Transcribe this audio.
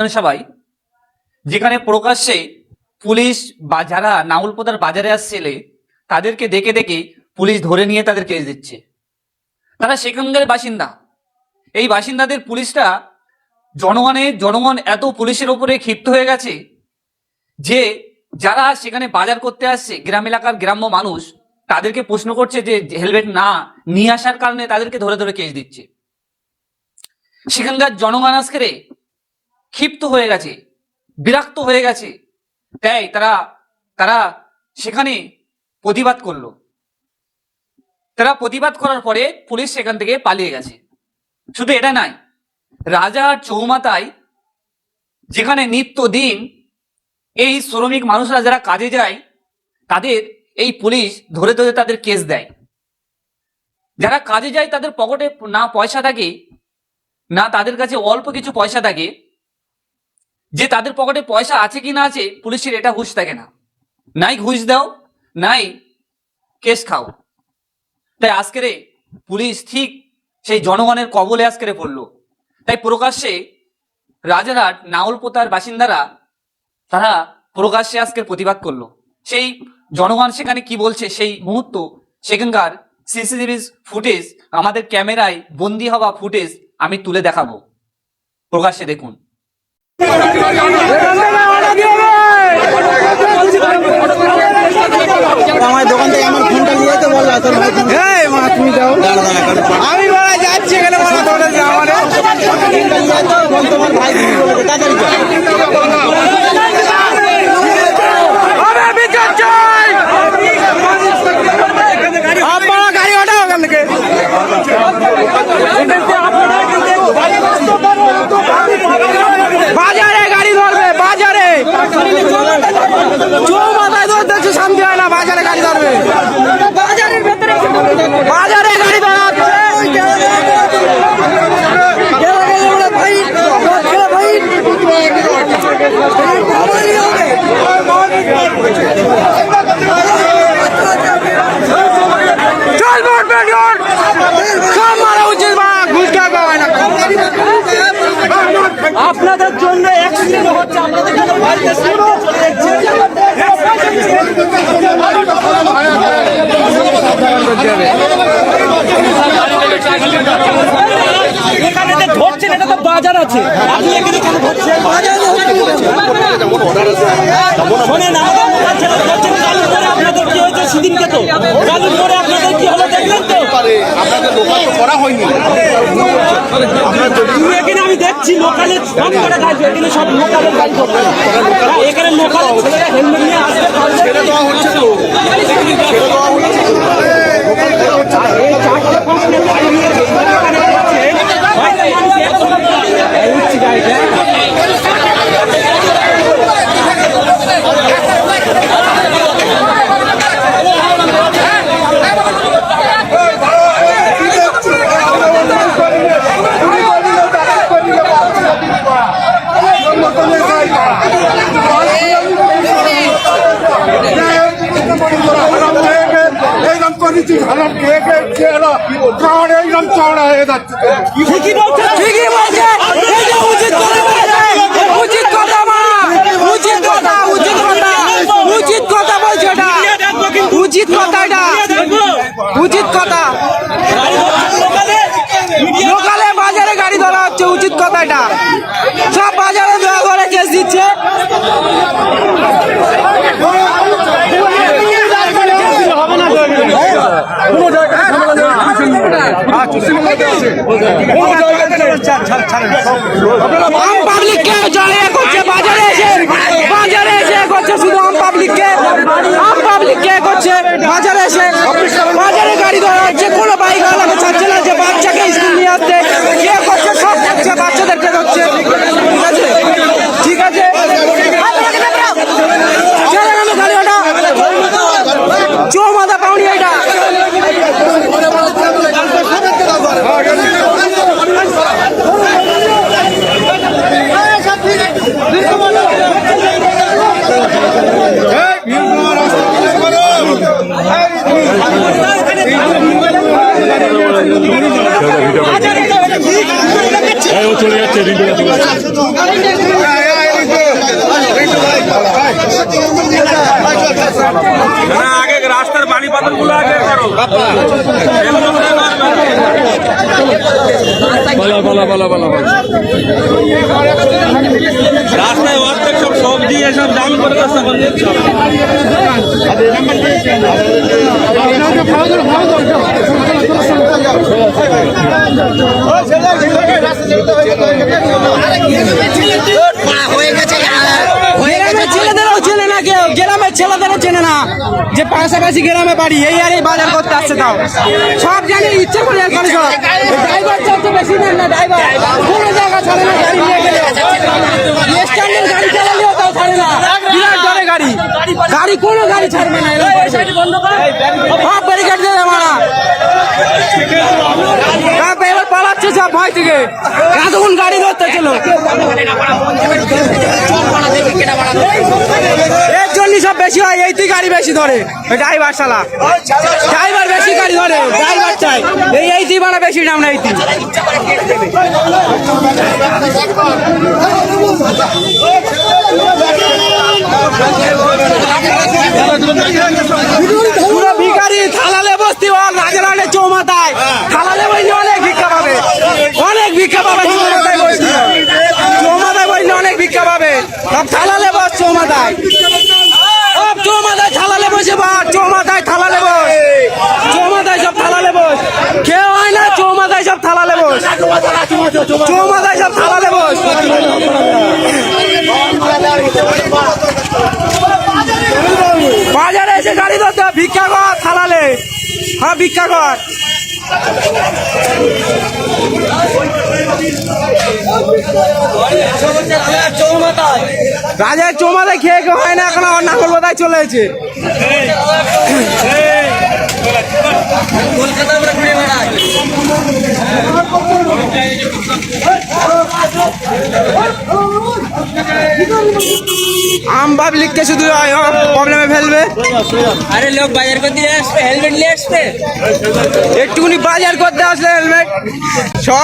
সবাই, যেখানে প্রকাশ্যে পুলিশ বা যারা নাউলপোতার বাজারে আসছিলে, তাদেরকে দেখে দেখে পুলিশ ধরে নিয়ে তাদের কেস দিচ্ছে। তারা সেখানকার বাসিন্দা। এই বাসিন্দাদের পুলিশটা জনগণের জনগণ এত পুলিশের ওপরে ক্ষিপ্ত হয়ে গেছে যে, যারা সেখানে বাজার করতে আসছে, গ্রাম এলাকার গ্রাম্য মানুষ, তাদেরকে প্রশ্ন করছে যে হেলমেট না নিয়ে আসার কারণে তাদেরকে ধরে ধরে কেস দিচ্ছে। সেখানকার জনগণ আজকে ক্ষিপ্ত হয়ে গেছে, বিরক্ত হয়ে গেছে। তাই তারা তারা সেখানে প্রতিবাদ করল। তারা প্রতিবাদ করার পরে পুলিশ সেখান থেকে পালিয়ে গেছে। শুধু এটা নয় রাজার চৌমাতায় যেখানে নিত্যদিন এই শ্রমিক মানুষরা যারা কাজে যায়, তাদের এই পুলিশ ধরে ধরে তাদের কেস দেয়। যারা কাজে যায় তাদের পকেটে না পয়সা থাকে, না তাদের কাছে অল্প কিছু পয়সা থাকে যে তাদের পকেটে পয়সা আছে কি না আছে, পুলিশের এটা হুঁশ থাকে না। নাই ঘুষ দাও, নাই কেস খাও। তাই আজকেরে পুলিশ ঠিক সেই জনগণের কবলে আজকেরে পড়ল। তাই প্রকাশ্যে রাজারহাট নাওলপোতার বাসিন্দারা, তারা প্রকাশ্যে আজকের প্রতিবাদ করল। সেই জনগণ সেখানে কি বলছে সেই মুহূর্ত, সেখানকার সিসিটিভি ফুটেজ, আমাদের ক্যামেরায় বন্দি হওয়া ফুটেজ আমি তুলে দেখাবো। প্রকাশ্যে দেখুন। আমার দোকান থেকে আমার ফোনটা নিয়ে যেতে বলল তোর ভাই মা তুমি যাও। আমি বলা যাচ্ছি এখানে বলা যেতে বল তোমার ভাই তাড়াতাড়ি যাও আমার বিচার চাই আপনারা গাড়ি ওঠাও ওখান থেকে বাজারে গাড়ি ধরবে বাজারে চৌমাথায় ধর দেখছি শান্তি হয় না বাজারে গাড়ি ধরবে বাজারের ভেতরে বাজারে গাড়ি ধরাচ্ছে চল ভোট পেট্রোল সব মারা উচিত বা ঘুষ খাওয়া হয় না আপনাদের জন্য অ্যাক্সিডেন্ট হচ্ছে। আপনাদের জন্য বাড়িতে সাইকেল চলে যাচ্ছে। এখানে যে ধরছেন এটা তো বাজার আছে। আপনি এখানে কেন ধরছেন? শোনেন আমাদের ধরছেন আপনাদের কি হয়েছে সেদিনকে তো। আপনাদের কি হলো দেখলেন তো? আপনাদের দোকান তো করা হয়নি। আমি দেখছি লোকালে সব করে গাড়ি কিন্তু সব লোকালের গাড়ি করবে এখানে লোকালের ছেলেরা হেলমেট নিয়ে আসবে ছেড়ে দেওয়া হচ্ছে তো ছেড়ে দেওয়া হচ্ছে এই চারটে পাঁচটা গাড়ি নিয়ে এখানে করছে হয়তো মানুষ একসঙ্গে এই উঠছে গাড়িটা এইরকম করেছি ভালো খেয়ে খেয়ে কারণ এইরকম চওড়া হয়ে যাচ্ছে ঠিকই বলছে ঠিকই বলছে। এই উচিত কথা উচিত কথা মা উচিত কথা উচিত কথা উচিত কথা বলছে এটা। উচিত কথা এটা। উচিত কথা। লোকালে বাজারে গাড়ি ধরা হচ্ছে উচিত কথা এটা সব বাজারে ধরা ধরে কেস দিচ্ছে আম পাবলিক কে জড়িয়ে করছে বাজারে এসে বাজারে এসে করছে শুধু আম পাবলিক কে আম পাবলিক কে করছে বাজারে এসে বাজারে গাড়ি ধরা হচ্ছে কোনো বাইক আলাদা ছাড়ছে না যে বাচ্চাকে স্কুল নিয়ে আসতে কে করছে সব করছে বাচ্চাদেরকে ধরছে ঠিক আছে ঠিক আছে চলে গেল গাড়ি ওটা চৌমাথা পাউনি এটা না আগে রাস্তার বাড়ি পাথর রাস্তায় অর্ধেক সব সবজি এসব দাম করে রাস্তা করে দিচ্ছে ছেলেদেরও চেনে না যে পাশাপাশি গ্রামে বাড়ি, এই আর এই বাজার করতে আসছে তাও। সব জানে ইচ্ছে করে করে সব। ড্রাইভার চাপ তো বেশি নেন না, ড্রাইভার। কোনো জায়গা ছাড়ে না, গাড়ি নিয়ে গেলে। স্ট্যান্ডের গাড়ি চালালেও তাও ছাড়ে না। বিরাট ধরে গাড়ি। গাড়ি কোনো গাড়ি ছাড়বে না সব ব্যারিকেড দেয় মারা। পালাচ্ছে থেকে। গাড়ি ধরতে ছিল। বেশি হয় এইটি গাড়ি বেশি ধরে। ড্রাইভার শালা। ড্রাইভার বেশি গাড়ি ধরে ড্রাইভার চাই। এই এইটি বাড়া বেশি নাম না এইটি পুরো ভিখারি অনেক ভিক্ষা পাবে। অনেক ভিক্ষা পাবে অনেক ভিক্ষা পাবে। চৌমাথায় সব চৌমাথায় থালালে বসে বস চৌমাথায় থালালে বস চৌমাথায় সব থালালে বস কেউ হয় না চৌমাথায় সব থালালে বস থালালে বস বাজারে এসে গাড়ি ধরতে ভিক্ষা কর থালালে। হ্যাঁ ভিক্ষা কর রাজার চৌমাথায় খেয়ে হয় না, এখন আমার নাগর বোধায় চলে এসেছে আম পাবলিককে শুধু প্রবলেমে ফেলবে। আরে লোক বাজার করতে আসবে হেলমেট নিয়ে আসবে? একটুকুনি বাজার করতে আসলে হেলমেট সব